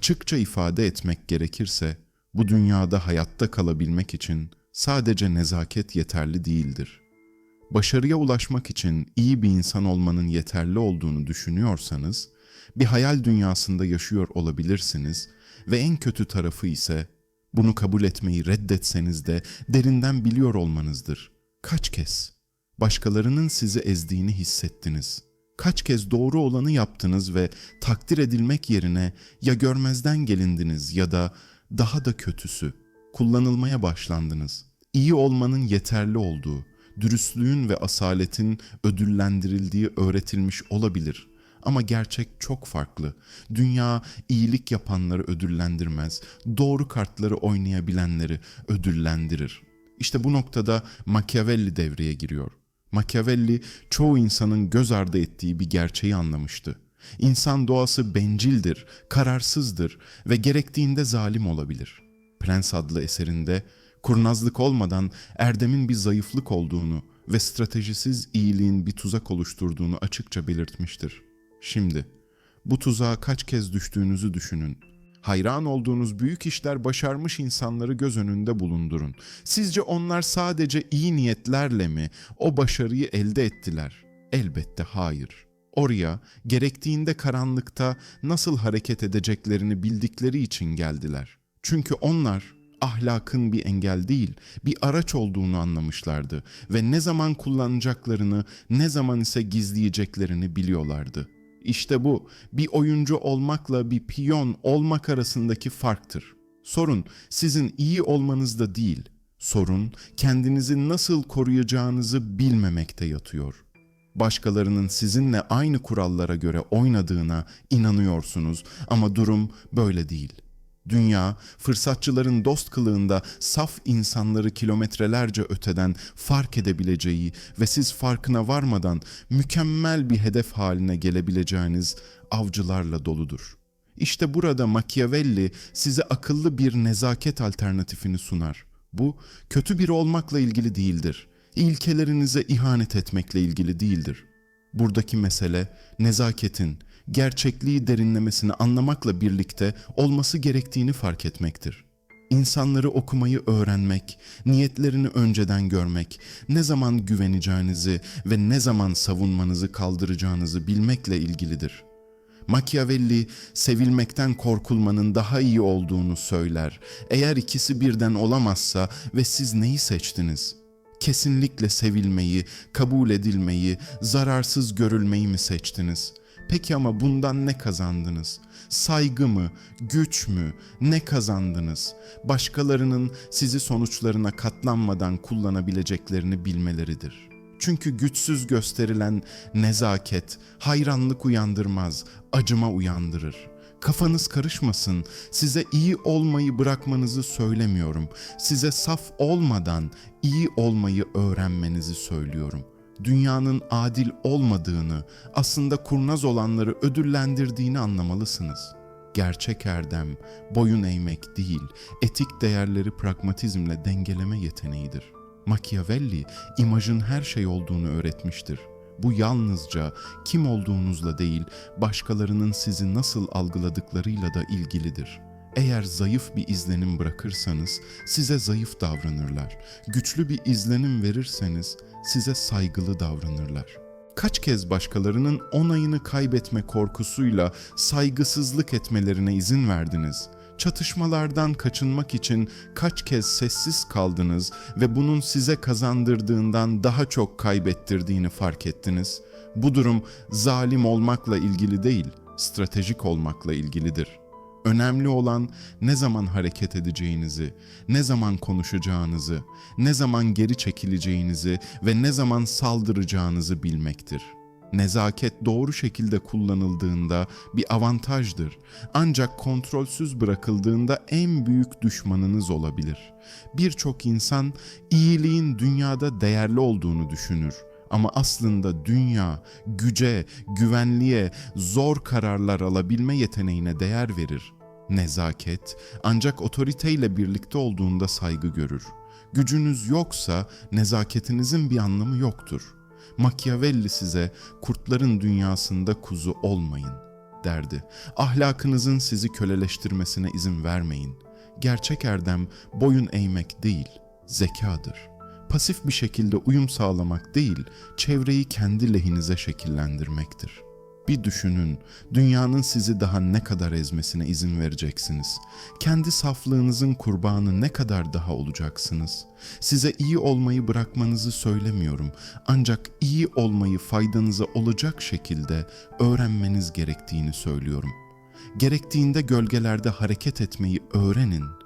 Açıkça ifade etmek gerekirse, bu dünyada hayatta kalabilmek için sadece nezaket yeterli değildir. Başarıya ulaşmak için iyi bir insan olmanın yeterli olduğunu düşünüyorsanız, bir hayal dünyasında yaşıyor olabilirsiniz ve en kötü tarafı ise bunu kabul etmeyi reddetseniz de derinden biliyor olmanızdır. Kaç kez başkalarının sizi ezdiğini hissettiniz. Kaç kez doğru olanı yaptınız ve takdir edilmek yerine ya görmezden gelindiniz ya da daha da kötüsü kullanılmaya başlandınız. İyi olmanın yeterli olduğu, dürüstlüğün ve asaletin ödüllendirildiği öğretilmiş olabilir. Ama gerçek çok farklı. Dünya iyilik yapanları ödüllendirmez, doğru kartları oynayabilenleri ödüllendirir. İşte bu noktada Machiavelli devreye giriyor. Machiavelli çoğu insanın göz ardı ettiği bir gerçeği anlamıştı. İnsan doğası bencildir, kararsızdır ve gerektiğinde zalim olabilir. Prens adlı eserinde kurnazlık olmadan erdemin bir zayıflık olduğunu ve stratejisiz iyiliğin bir tuzak oluşturduğunu açıkça belirtmiştir. Şimdi bu tuzağa kaç kez düştüğünüzü düşünün. Hayran olduğunuz büyük işler başarmış insanları göz önünde bulundurun. Sizce onlar sadece iyi niyetlerle mi o başarıyı elde ettiler? Elbette hayır. Oraya gerektiğinde karanlıkta nasıl hareket edeceklerini bildikleri için geldiler. Çünkü onlar ahlakın bir engel değil, bir araç olduğunu anlamışlardı ve ne zaman kullanacaklarını, ne zaman ise gizleyeceklerini biliyorlardı. İşte bu bir oyuncu olmakla bir piyon olmak arasındaki farktır. Sorun sizin iyi olmanızda değil, sorun kendinizi nasıl koruyacağınızı bilmemekte yatıyor. Başkalarının sizinle aynı kurallara göre oynadığına inanıyorsunuz ama durum böyle değil. Dünya, fırsatçıların dost kılığında saf insanları kilometrelerce öteden fark edebileceği ve siz farkına varmadan mükemmel bir hedef haline gelebileceğiniz avcılarla doludur. İşte burada Machiavelli size akıllı bir nezaket alternatifini sunar. Bu kötü biri olmakla ilgili değildir. İlkelerinize ihanet etmekle ilgili değildir. Buradaki mesele nezaketin, gerçekliği derinlemesini anlamakla birlikte olması gerektiğini fark etmektir. İnsanları okumayı öğrenmek, niyetlerini önceden görmek, ne zaman güveneceğinizi ve ne zaman savunmanızı kaldıracağınızı bilmekle ilgilidir. Machiavelli sevilmekten korkulmanın daha iyi olduğunu söyler. Eğer ikisi birden olamazsa ve siz neyi seçtiniz? Kesinlikle sevilmeyi, kabul edilmeyi, zararsız görülmeyi mi seçtiniz?'' Peki ama bundan ne kazandınız? Saygı mı, güç mü, ne kazandınız? Başkalarının sizi sonuçlarına katlanmadan kullanabileceklerini bilmeleridir. Çünkü güçsüz gösterilen nezaket hayranlık uyandırmaz, acıma uyandırır. Kafanız karışmasın. Size iyi olmayı bırakmanızı söylemiyorum. Size saf olmadan iyi olmayı öğrenmenizi söylüyorum dünyanın adil olmadığını, aslında kurnaz olanları ödüllendirdiğini anlamalısınız. Gerçek erdem, boyun eğmek değil, etik değerleri pragmatizmle dengeleme yeteneğidir. Machiavelli, imajın her şey olduğunu öğretmiştir. Bu yalnızca kim olduğunuzla değil, başkalarının sizi nasıl algıladıklarıyla da ilgilidir.'' Eğer zayıf bir izlenim bırakırsanız size zayıf davranırlar. Güçlü bir izlenim verirseniz size saygılı davranırlar. Kaç kez başkalarının onayını kaybetme korkusuyla saygısızlık etmelerine izin verdiniz? Çatışmalardan kaçınmak için kaç kez sessiz kaldınız ve bunun size kazandırdığından daha çok kaybettirdiğini fark ettiniz? Bu durum zalim olmakla ilgili değil, stratejik olmakla ilgilidir. Önemli olan ne zaman hareket edeceğinizi, ne zaman konuşacağınızı, ne zaman geri çekileceğinizi ve ne zaman saldıracağınızı bilmektir. Nezaket doğru şekilde kullanıldığında bir avantajdır. Ancak kontrolsüz bırakıldığında en büyük düşmanınız olabilir. Birçok insan iyiliğin dünyada değerli olduğunu düşünür ama aslında dünya güce, güvenliğe, zor kararlar alabilme yeteneğine değer verir. Nezaket ancak otoriteyle birlikte olduğunda saygı görür. Gücünüz yoksa nezaketinizin bir anlamı yoktur. Machiavelli size kurtların dünyasında kuzu olmayın. derdi. Ahlakınızın sizi köleleştirmesine izin vermeyin. Gerçek erdem boyun eğmek değil, zekadır. Pasif bir şekilde uyum sağlamak değil, çevreyi kendi lehinize şekillendirmektir.'' Bir düşünün, dünyanın sizi daha ne kadar ezmesine izin vereceksiniz? Kendi saflığınızın kurbanı ne kadar daha olacaksınız? Size iyi olmayı bırakmanızı söylemiyorum. Ancak iyi olmayı faydanıza olacak şekilde öğrenmeniz gerektiğini söylüyorum. Gerektiğinde gölgelerde hareket etmeyi öğrenin.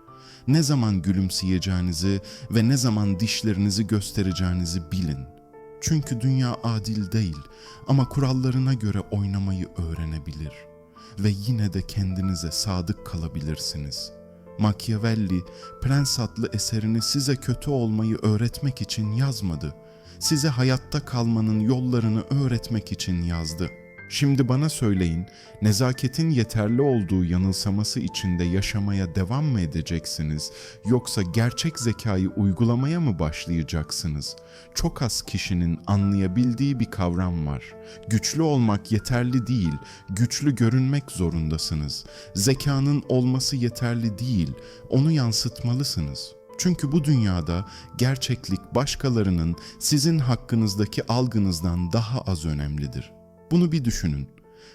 Ne zaman gülümseyeceğinizi ve ne zaman dişlerinizi göstereceğinizi bilin.'' Çünkü dünya adil değil ama kurallarına göre oynamayı öğrenebilir ve yine de kendinize sadık kalabilirsiniz. Machiavelli, Prens adlı eserini size kötü olmayı öğretmek için yazmadı. Size hayatta kalmanın yollarını öğretmek için yazdı.'' Şimdi bana söyleyin, nezaketin yeterli olduğu yanılsaması içinde yaşamaya devam mı edeceksiniz yoksa gerçek zekayı uygulamaya mı başlayacaksınız? Çok az kişinin anlayabildiği bir kavram var. Güçlü olmak yeterli değil, güçlü görünmek zorundasınız. Zekanın olması yeterli değil, onu yansıtmalısınız.'' Çünkü bu dünyada gerçeklik başkalarının sizin hakkınızdaki algınızdan daha az önemlidir. Bunu bir düşünün.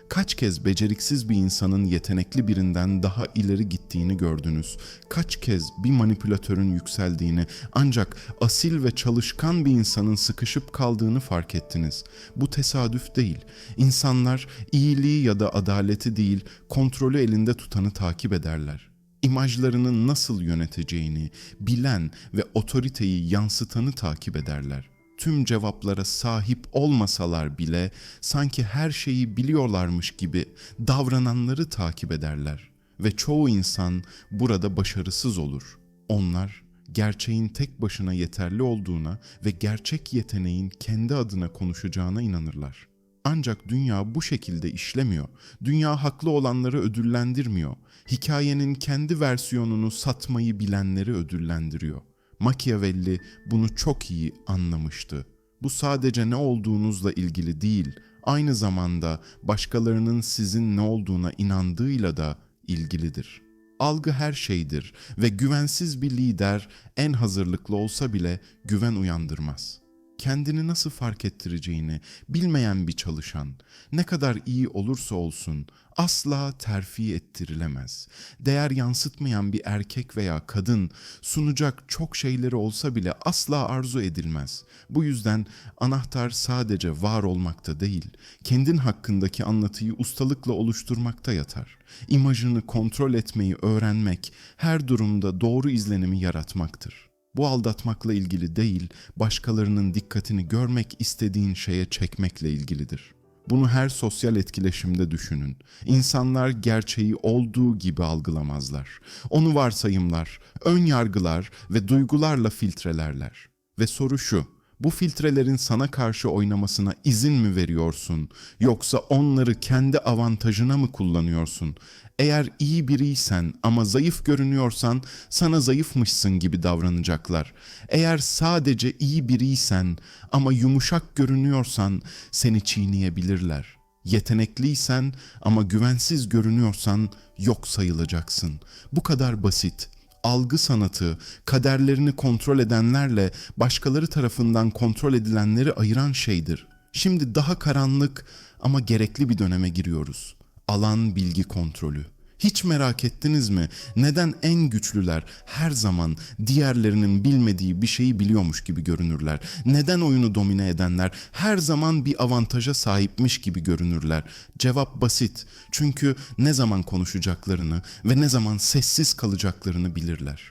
Kaç kez beceriksiz bir insanın yetenekli birinden daha ileri gittiğini gördünüz. Kaç kez bir manipülatörün yükseldiğini ancak asil ve çalışkan bir insanın sıkışıp kaldığını fark ettiniz. Bu tesadüf değil. İnsanlar iyiliği ya da adaleti değil, kontrolü elinde tutanı takip ederler imajlarını nasıl yöneteceğini bilen ve otoriteyi yansıtanı takip ederler tüm cevaplara sahip olmasalar bile sanki her şeyi biliyorlarmış gibi davrananları takip ederler ve çoğu insan burada başarısız olur. Onlar gerçeğin tek başına yeterli olduğuna ve gerçek yeteneğin kendi adına konuşacağına inanırlar. Ancak dünya bu şekilde işlemiyor. Dünya haklı olanları ödüllendirmiyor. Hikayenin kendi versiyonunu satmayı bilenleri ödüllendiriyor. Machiavelli bunu çok iyi anlamıştı. Bu sadece ne olduğunuzla ilgili değil, aynı zamanda başkalarının sizin ne olduğuna inandığıyla da ilgilidir. Algı her şeydir ve güvensiz bir lider en hazırlıklı olsa bile güven uyandırmaz.'' Kendini nasıl fark ettireceğini bilmeyen bir çalışan ne kadar iyi olursa olsun asla terfi ettirilemez. Değer yansıtmayan bir erkek veya kadın sunacak çok şeyleri olsa bile asla arzu edilmez. Bu yüzden anahtar sadece var olmakta değil, kendin hakkındaki anlatıyı ustalıkla oluşturmakta yatar. İmajını kontrol etmeyi öğrenmek her durumda doğru izlenimi yaratmaktır. Bu aldatmakla ilgili değil, başkalarının dikkatini görmek istediğin şeye çekmekle ilgilidir. Bunu her sosyal etkileşimde düşünün. İnsanlar gerçeği olduğu gibi algılamazlar. Onu varsayımlar, ön yargılar ve duygularla filtrelerler. Ve soru şu: bu filtrelerin sana karşı oynamasına izin mi veriyorsun yoksa onları kendi avantajına mı kullanıyorsun? Eğer iyi biriysen ama zayıf görünüyorsan sana zayıfmışsın gibi davranacaklar. Eğer sadece iyi biriysen ama yumuşak görünüyorsan seni çiğneyebilirler. Yetenekliysen ama güvensiz görünüyorsan yok sayılacaksın. Bu kadar basit algı sanatı, kaderlerini kontrol edenlerle başkaları tarafından kontrol edilenleri ayıran şeydir. Şimdi daha karanlık ama gerekli bir döneme giriyoruz. Alan bilgi kontrolü. Hiç merak ettiniz mi? Neden en güçlüler her zaman diğerlerinin bilmediği bir şeyi biliyormuş gibi görünürler? Neden oyunu domine edenler her zaman bir avantaja sahipmiş gibi görünürler? Cevap basit. Çünkü ne zaman konuşacaklarını ve ne zaman sessiz kalacaklarını bilirler.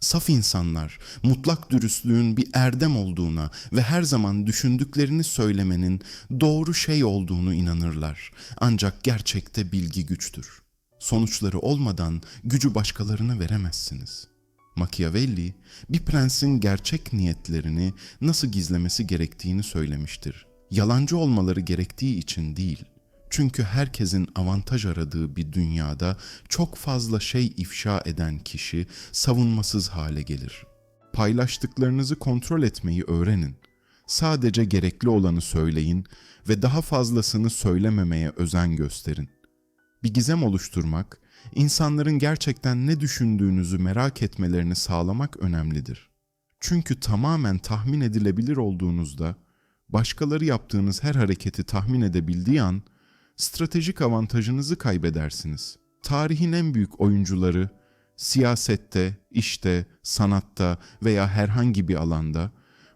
Saf insanlar mutlak dürüstlüğün bir erdem olduğuna ve her zaman düşündüklerini söylemenin doğru şey olduğunu inanırlar. Ancak gerçekte bilgi güçtür sonuçları olmadan gücü başkalarına veremezsiniz. Machiavelli bir prensin gerçek niyetlerini nasıl gizlemesi gerektiğini söylemiştir. Yalancı olmaları gerektiği için değil. Çünkü herkesin avantaj aradığı bir dünyada çok fazla şey ifşa eden kişi savunmasız hale gelir. Paylaştıklarınızı kontrol etmeyi öğrenin. Sadece gerekli olanı söyleyin ve daha fazlasını söylememeye özen gösterin. Bir gizem oluşturmak, insanların gerçekten ne düşündüğünüzü merak etmelerini sağlamak önemlidir. Çünkü tamamen tahmin edilebilir olduğunuzda, başkaları yaptığınız her hareketi tahmin edebildiği an, stratejik avantajınızı kaybedersiniz. Tarihin en büyük oyuncuları, siyasette, işte, sanatta veya herhangi bir alanda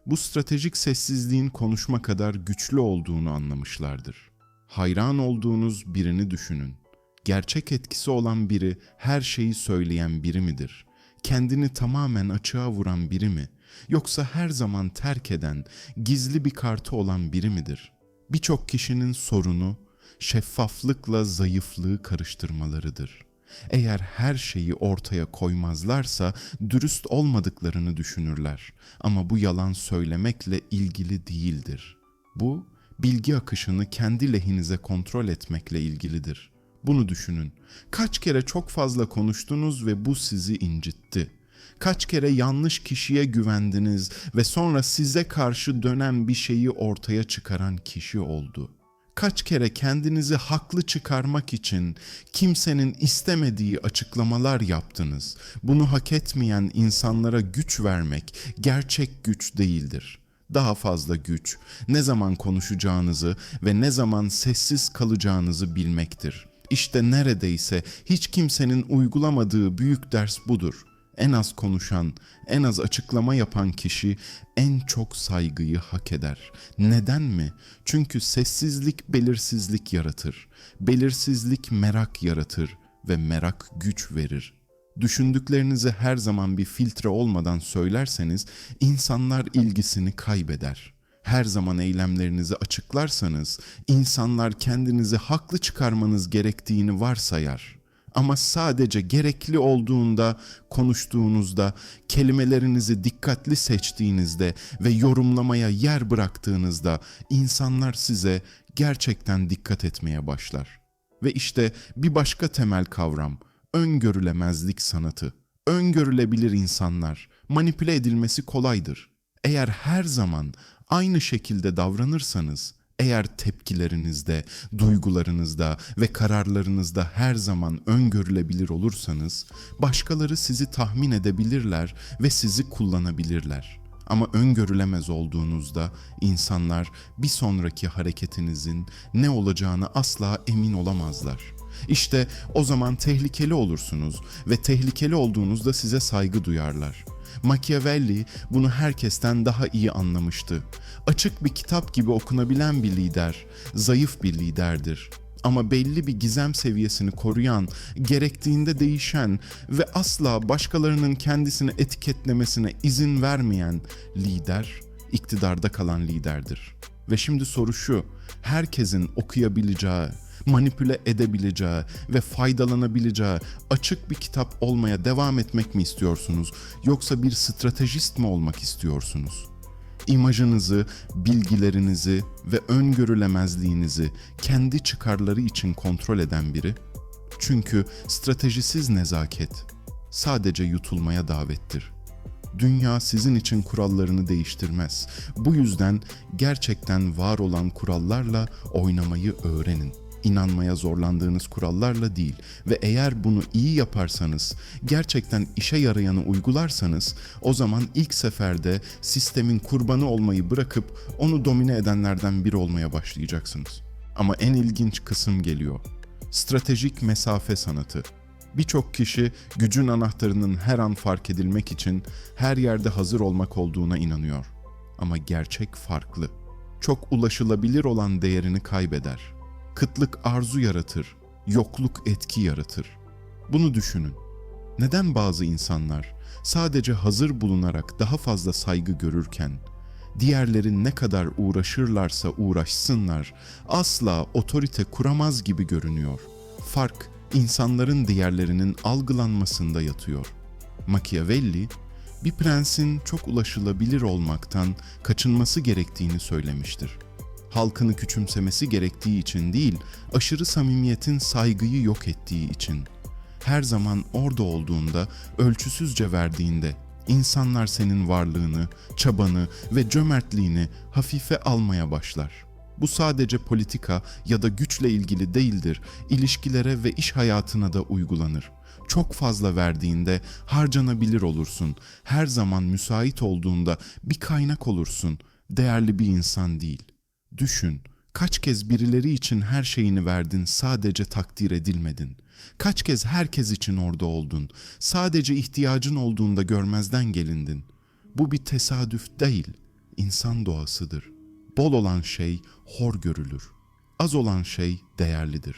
bu stratejik sessizliğin konuşma kadar güçlü olduğunu anlamışlardır. Hayran olduğunuz birini düşünün. Gerçek etkisi olan biri her şeyi söyleyen biri midir? Kendini tamamen açığa vuran biri mi? Yoksa her zaman terk eden, gizli bir kartı olan biri midir? Birçok kişinin sorunu şeffaflıkla zayıflığı karıştırmalarıdır. Eğer her şeyi ortaya koymazlarsa dürüst olmadıklarını düşünürler. Ama bu yalan söylemekle ilgili değildir. Bu bilgi akışını kendi lehinize kontrol etmekle ilgilidir. Bunu düşünün. Kaç kere çok fazla konuştunuz ve bu sizi incitti. Kaç kere yanlış kişiye güvendiniz ve sonra size karşı dönen bir şeyi ortaya çıkaran kişi oldu. Kaç kere kendinizi haklı çıkarmak için kimsenin istemediği açıklamalar yaptınız. Bunu hak etmeyen insanlara güç vermek gerçek güç değildir. Daha fazla güç, ne zaman konuşacağınızı ve ne zaman sessiz kalacağınızı bilmektir. İşte neredeyse hiç kimsenin uygulamadığı büyük ders budur. En az konuşan, en az açıklama yapan kişi en çok saygıyı hak eder. Neden mi? Çünkü sessizlik belirsizlik yaratır. Belirsizlik merak yaratır ve merak güç verir. Düşündüklerinizi her zaman bir filtre olmadan söylerseniz insanlar ilgisini kaybeder. Her zaman eylemlerinizi açıklarsanız insanlar kendinizi haklı çıkarmanız gerektiğini varsayar. Ama sadece gerekli olduğunda konuştuğunuzda, kelimelerinizi dikkatli seçtiğinizde ve yorumlamaya yer bıraktığınızda insanlar size gerçekten dikkat etmeye başlar. Ve işte bir başka temel kavram, öngörülemezlik sanatı. Öngörülebilir insanlar, manipüle edilmesi kolaydır. Eğer her zaman aynı şekilde davranırsanız, eğer tepkilerinizde, duygularınızda ve kararlarınızda her zaman öngörülebilir olursanız, başkaları sizi tahmin edebilirler ve sizi kullanabilirler. Ama öngörülemez olduğunuzda insanlar bir sonraki hareketinizin ne olacağını asla emin olamazlar. İşte o zaman tehlikeli olursunuz ve tehlikeli olduğunuzda size saygı duyarlar. Machiavelli bunu herkesten daha iyi anlamıştı. Açık bir kitap gibi okunabilen bir lider, zayıf bir liderdir. Ama belli bir gizem seviyesini koruyan, gerektiğinde değişen ve asla başkalarının kendisini etiketlemesine izin vermeyen lider, iktidarda kalan liderdir. Ve şimdi soru şu, herkesin okuyabileceği, manipüle edebileceği ve faydalanabileceği açık bir kitap olmaya devam etmek mi istiyorsunuz yoksa bir stratejist mi olmak istiyorsunuz? İmajınızı, bilgilerinizi ve öngörülemezliğinizi kendi çıkarları için kontrol eden biri çünkü stratejisiz nezaket sadece yutulmaya davettir. Dünya sizin için kurallarını değiştirmez. Bu yüzden gerçekten var olan kurallarla oynamayı öğrenin inanmaya zorlandığınız kurallarla değil ve eğer bunu iyi yaparsanız, gerçekten işe yarayanı uygularsanız o zaman ilk seferde sistemin kurbanı olmayı bırakıp onu domine edenlerden biri olmaya başlayacaksınız. Ama en ilginç kısım geliyor. Stratejik mesafe sanatı. Birçok kişi gücün anahtarının her an fark edilmek için her yerde hazır olmak olduğuna inanıyor. Ama gerçek farklı. Çok ulaşılabilir olan değerini kaybeder Kıtlık arzu yaratır, yokluk etki yaratır. Bunu düşünün. Neden bazı insanlar sadece hazır bulunarak daha fazla saygı görürken diğerleri ne kadar uğraşırlarsa uğraşsınlar asla otorite kuramaz gibi görünüyor. Fark insanların diğerlerinin algılanmasında yatıyor. Machiavelli bir prensin çok ulaşılabilir olmaktan kaçınması gerektiğini söylemiştir halkını küçümsemesi gerektiği için değil, aşırı samimiyetin saygıyı yok ettiği için. Her zaman orada olduğunda, ölçüsüzce verdiğinde insanlar senin varlığını, çabanı ve cömertliğini hafife almaya başlar. Bu sadece politika ya da güçle ilgili değildir. İlişkilere ve iş hayatına da uygulanır. Çok fazla verdiğinde harcanabilir olursun. Her zaman müsait olduğunda bir kaynak olursun. Değerli bir insan değil. Düşün, kaç kez birileri için her şeyini verdin, sadece takdir edilmedin. Kaç kez herkes için orada oldun, sadece ihtiyacın olduğunda görmezden gelindin. Bu bir tesadüf değil, insan doğasıdır. Bol olan şey hor görülür. Az olan şey değerlidir.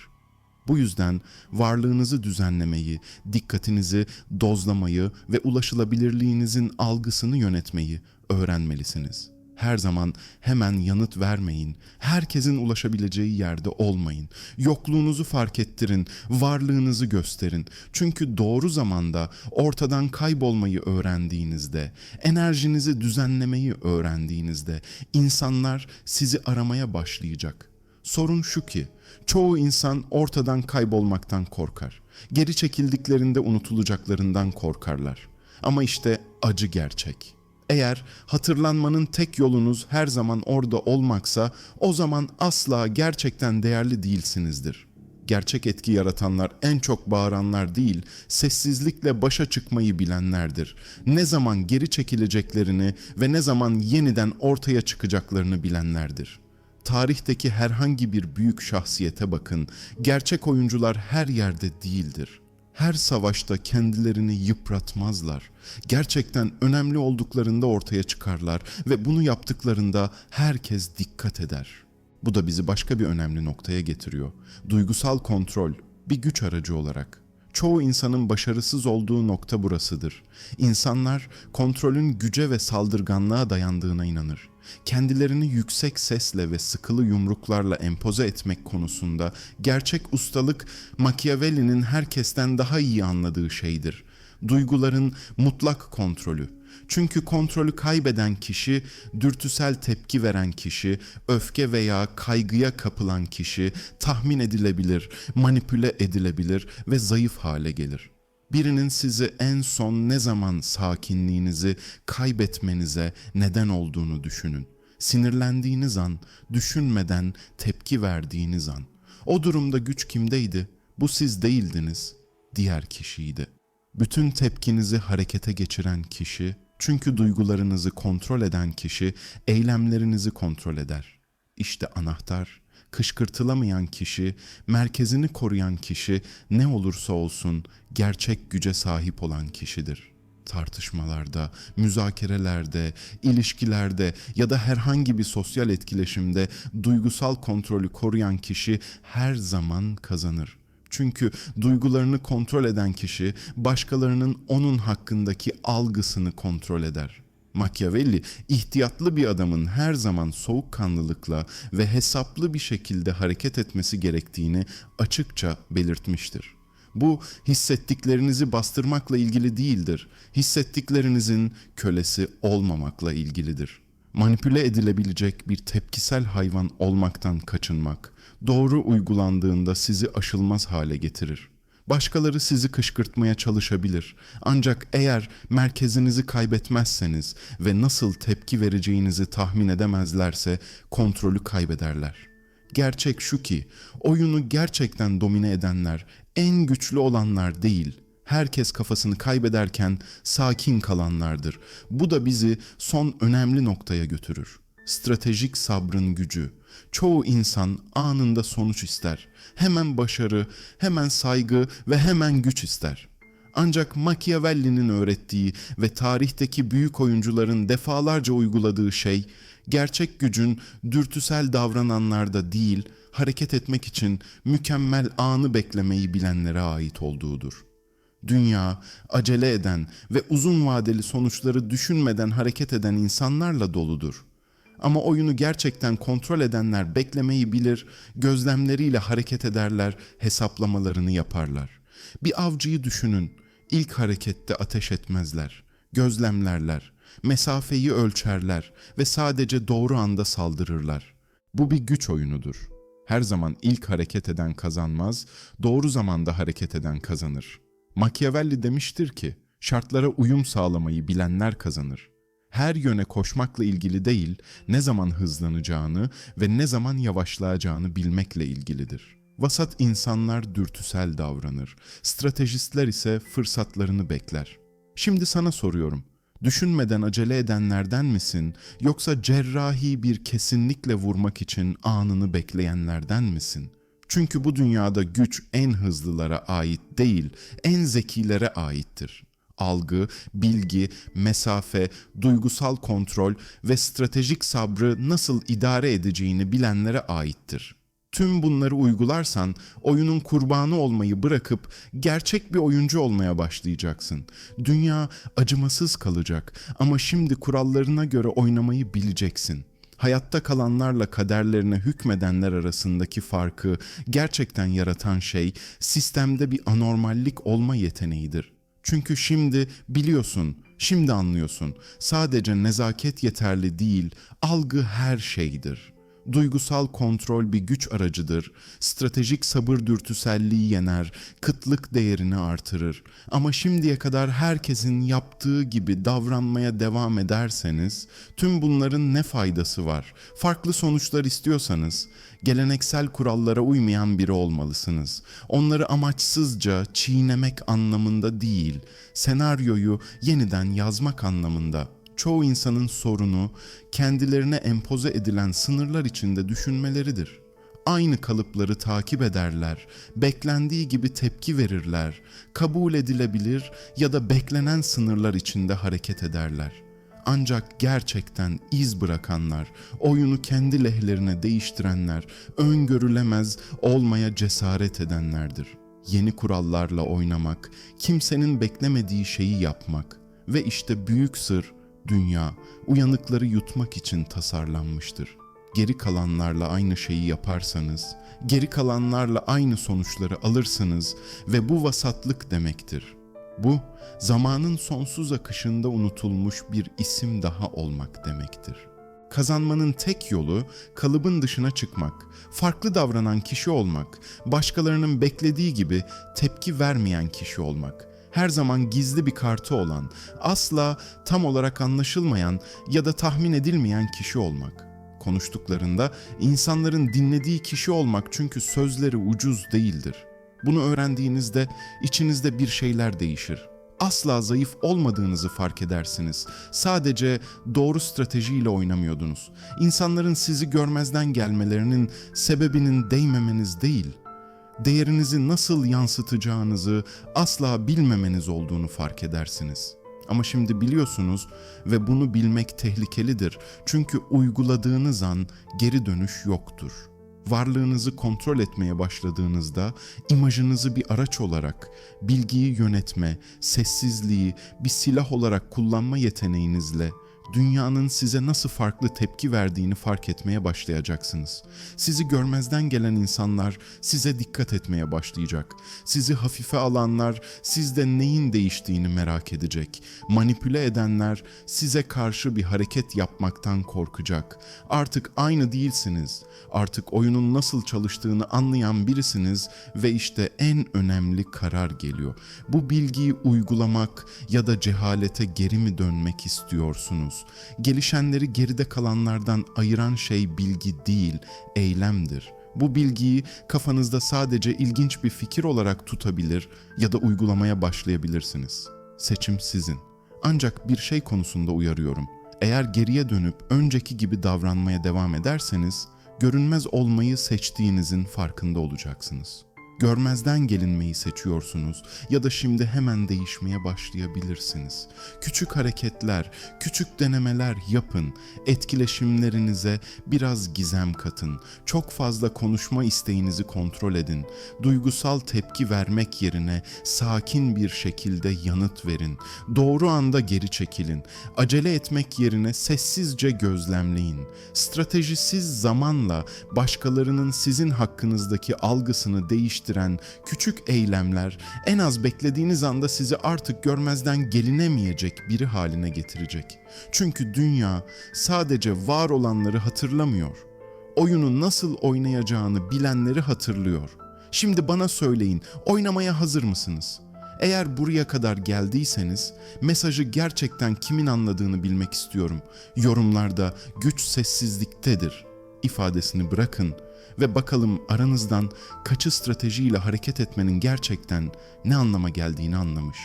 Bu yüzden varlığınızı düzenlemeyi, dikkatinizi dozlamayı ve ulaşılabilirliğinizin algısını yönetmeyi öğrenmelisiniz. Her zaman hemen yanıt vermeyin. Herkesin ulaşabileceği yerde olmayın. Yokluğunuzu fark ettirin, varlığınızı gösterin. Çünkü doğru zamanda ortadan kaybolmayı öğrendiğinizde, enerjinizi düzenlemeyi öğrendiğinizde insanlar sizi aramaya başlayacak. Sorun şu ki, çoğu insan ortadan kaybolmaktan korkar. Geri çekildiklerinde unutulacaklarından korkarlar. Ama işte acı gerçek. Eğer hatırlanmanın tek yolunuz her zaman orada olmaksa, o zaman asla gerçekten değerli değilsinizdir. Gerçek etki yaratanlar en çok bağıranlar değil, sessizlikle başa çıkmayı bilenlerdir. Ne zaman geri çekileceklerini ve ne zaman yeniden ortaya çıkacaklarını bilenlerdir. Tarihteki herhangi bir büyük şahsiyete bakın. Gerçek oyuncular her yerde değildir. Her savaşta kendilerini yıpratmazlar. Gerçekten önemli olduklarında ortaya çıkarlar ve bunu yaptıklarında herkes dikkat eder. Bu da bizi başka bir önemli noktaya getiriyor. Duygusal kontrol bir güç aracı olarak. Çoğu insanın başarısız olduğu nokta burasıdır. İnsanlar kontrolün güce ve saldırganlığa dayandığına inanır. Kendilerini yüksek sesle ve sıkılı yumruklarla empoze etmek konusunda gerçek ustalık Machiavelli'nin herkesten daha iyi anladığı şeydir. Duyguların mutlak kontrolü. Çünkü kontrolü kaybeden kişi, dürtüsel tepki veren kişi, öfke veya kaygıya kapılan kişi tahmin edilebilir, manipüle edilebilir ve zayıf hale gelir. Birinin sizi en son ne zaman sakinliğinizi kaybetmenize neden olduğunu düşünün. Sinirlendiğiniz an, düşünmeden tepki verdiğiniz an. O durumda güç kimdeydi? Bu siz değildiniz, diğer kişiydi. Bütün tepkinizi harekete geçiren kişi, çünkü duygularınızı kontrol eden kişi eylemlerinizi kontrol eder. İşte anahtar, kışkırtılamayan kişi, merkezini koruyan kişi ne olursa olsun gerçek güce sahip olan kişidir. Tartışmalarda, müzakerelerde, ilişkilerde ya da herhangi bir sosyal etkileşimde duygusal kontrolü koruyan kişi her zaman kazanır. Çünkü duygularını kontrol eden kişi başkalarının onun hakkındaki algısını kontrol eder. Machiavelli ihtiyatlı bir adamın her zaman soğukkanlılıkla ve hesaplı bir şekilde hareket etmesi gerektiğini açıkça belirtmiştir. Bu hissettiklerinizi bastırmakla ilgili değildir. Hissettiklerinizin kölesi olmamakla ilgilidir. Manipüle edilebilecek bir tepkisel hayvan olmaktan kaçınmak, doğru uygulandığında sizi aşılmaz hale getirir. Başkaları sizi kışkırtmaya çalışabilir. Ancak eğer merkezinizi kaybetmezseniz ve nasıl tepki vereceğinizi tahmin edemezlerse kontrolü kaybederler. Gerçek şu ki oyunu gerçekten domine edenler en güçlü olanlar değil, herkes kafasını kaybederken sakin kalanlardır. Bu da bizi son önemli noktaya götürür. Stratejik sabrın gücü. Çoğu insan anında sonuç ister. Hemen başarı, hemen saygı ve hemen güç ister. Ancak Machiavelli'nin öğrettiği ve tarihteki büyük oyuncuların defalarca uyguladığı şey, gerçek gücün dürtüsel davrananlarda değil, hareket etmek için mükemmel anı beklemeyi bilenlere ait olduğudur. Dünya acele eden ve uzun vadeli sonuçları düşünmeden hareket eden insanlarla doludur. Ama oyunu gerçekten kontrol edenler beklemeyi bilir, gözlemleriyle hareket ederler, hesaplamalarını yaparlar. Bir avcıyı düşünün, ilk harekette ateş etmezler, gözlemlerler, mesafeyi ölçerler ve sadece doğru anda saldırırlar. Bu bir güç oyunudur. Her zaman ilk hareket eden kazanmaz, doğru zamanda hareket eden kazanır. Machiavelli demiştir ki, şartlara uyum sağlamayı bilenler kazanır. her yöne koşmakla ilgili değil, ne zaman hızlanacağını ve ne zaman yavaşlayacağını bilmekle ilgilidir. Vasat insanlar dürtüsel davranır, stratejistler ise fırsatlarını bekler. Şimdi sana soruyorum. Düşünmeden acele edenlerden misin yoksa cerrahi bir kesinlikle vurmak için anını bekleyenlerden misin? Çünkü bu dünyada güç en hızlılara ait değil, en zekilere aittir. Algı, bilgi, mesafe, duygusal kontrol ve stratejik sabrı nasıl idare edeceğini bilenlere aittir. Tüm bunları uygularsan oyunun kurbanı olmayı bırakıp gerçek bir oyuncu olmaya başlayacaksın. Dünya acımasız kalacak ama şimdi kurallarına göre oynamayı bileceksin. Hayatta kalanlarla kaderlerine hükmedenler arasındaki farkı gerçekten yaratan şey sistemde bir anormallik olma yeteneğidir. Çünkü şimdi biliyorsun, şimdi anlıyorsun. Sadece nezaket yeterli değil, algı her şeydir.'' Duygusal kontrol bir güç aracıdır. Stratejik sabır dürtüselliği yener, kıtlık değerini artırır. Ama şimdiye kadar herkesin yaptığı gibi davranmaya devam ederseniz tüm bunların ne faydası var? Farklı sonuçlar istiyorsanız geleneksel kurallara uymayan biri olmalısınız. Onları amaçsızca çiğnemek anlamında değil, senaryoyu yeniden yazmak anlamında çoğu insanın sorunu kendilerine empoze edilen sınırlar içinde düşünmeleridir. Aynı kalıpları takip ederler, beklendiği gibi tepki verirler, kabul edilebilir ya da beklenen sınırlar içinde hareket ederler. Ancak gerçekten iz bırakanlar, oyunu kendi lehlerine değiştirenler, öngörülemez olmaya cesaret edenlerdir. Yeni kurallarla oynamak, kimsenin beklemediği şeyi yapmak ve işte büyük sır Dünya uyanıkları yutmak için tasarlanmıştır. Geri kalanlarla aynı şeyi yaparsanız, geri kalanlarla aynı sonuçları alırsınız ve bu vasatlık demektir. Bu, zamanın sonsuz akışında unutulmuş bir isim daha olmak demektir. Kazanmanın tek yolu kalıbın dışına çıkmak, farklı davranan kişi olmak, başkalarının beklediği gibi tepki vermeyen kişi olmak.'' Her zaman gizli bir kartı olan, asla tam olarak anlaşılmayan ya da tahmin edilmeyen kişi olmak. Konuştuklarında insanların dinlediği kişi olmak çünkü sözleri ucuz değildir. Bunu öğrendiğinizde içinizde bir şeyler değişir. Asla zayıf olmadığınızı fark edersiniz. Sadece doğru stratejiyle oynamıyordunuz. İnsanların sizi görmezden gelmelerinin sebebinin değmemeniz değil.'' Değerinizi nasıl yansıtacağınızı asla bilmemeniz olduğunu fark edersiniz. Ama şimdi biliyorsunuz ve bunu bilmek tehlikelidir. Çünkü uyguladığınız an geri dönüş yoktur. Varlığınızı kontrol etmeye başladığınızda imajınızı bir araç olarak, bilgiyi yönetme, sessizliği bir silah olarak kullanma yeteneğinizle dünyanın size nasıl farklı tepki verdiğini fark etmeye başlayacaksınız. Sizi görmezden gelen insanlar size dikkat etmeye başlayacak. Sizi hafife alanlar sizde neyin değiştiğini merak edecek. Manipüle edenler size karşı bir hareket yapmaktan korkacak. Artık aynı değilsiniz. Artık oyunun nasıl çalıştığını anlayan birisiniz ve işte en önemli karar geliyor. Bu bilgiyi uygulamak ya da cehalete geri mi dönmek istiyorsunuz? Gelişenleri geride kalanlardan ayıran şey bilgi değil, eylemdir. Bu bilgiyi kafanızda sadece ilginç bir fikir olarak tutabilir ya da uygulamaya başlayabilirsiniz. Seçim sizin. Ancak bir şey konusunda uyarıyorum. Eğer geriye dönüp önceki gibi davranmaya devam ederseniz, görünmez olmayı seçtiğinizin farkında olacaksınız.'' Görmezden gelinmeyi seçiyorsunuz ya da şimdi hemen değişmeye başlayabilirsiniz. Küçük hareketler, küçük denemeler yapın. Etkileşimlerinize biraz gizem katın. Çok fazla konuşma isteğinizi kontrol edin. Duygusal tepki vermek yerine sakin bir şekilde yanıt verin. Doğru anda geri çekilin. Acele etmek yerine sessizce gözlemleyin. Stratejisiz zamanla başkalarının sizin hakkınızdaki algısını değiştirin değiştiren küçük eylemler en az beklediğiniz anda sizi artık görmezden gelinemeyecek biri haline getirecek. Çünkü dünya sadece var olanları hatırlamıyor. Oyunu nasıl oynayacağını bilenleri hatırlıyor. Şimdi bana söyleyin, oynamaya hazır mısınız? Eğer buraya kadar geldiyseniz mesajı gerçekten kimin anladığını bilmek istiyorum. Yorumlarda güç sessizliktedir ifadesini bırakın ve bakalım aranızdan kaçı stratejiyle hareket etmenin gerçekten ne anlama geldiğini anlamış.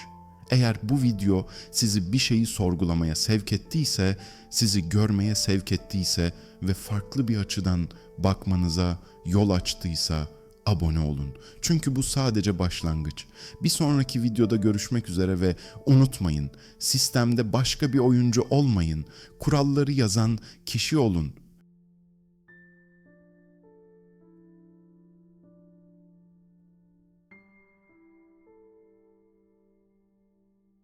Eğer bu video sizi bir şeyi sorgulamaya sevk ettiyse, sizi görmeye sevk ettiyse ve farklı bir açıdan bakmanıza yol açtıysa abone olun. Çünkü bu sadece başlangıç. Bir sonraki videoda görüşmek üzere ve unutmayın, sistemde başka bir oyuncu olmayın. Kuralları yazan kişi olun.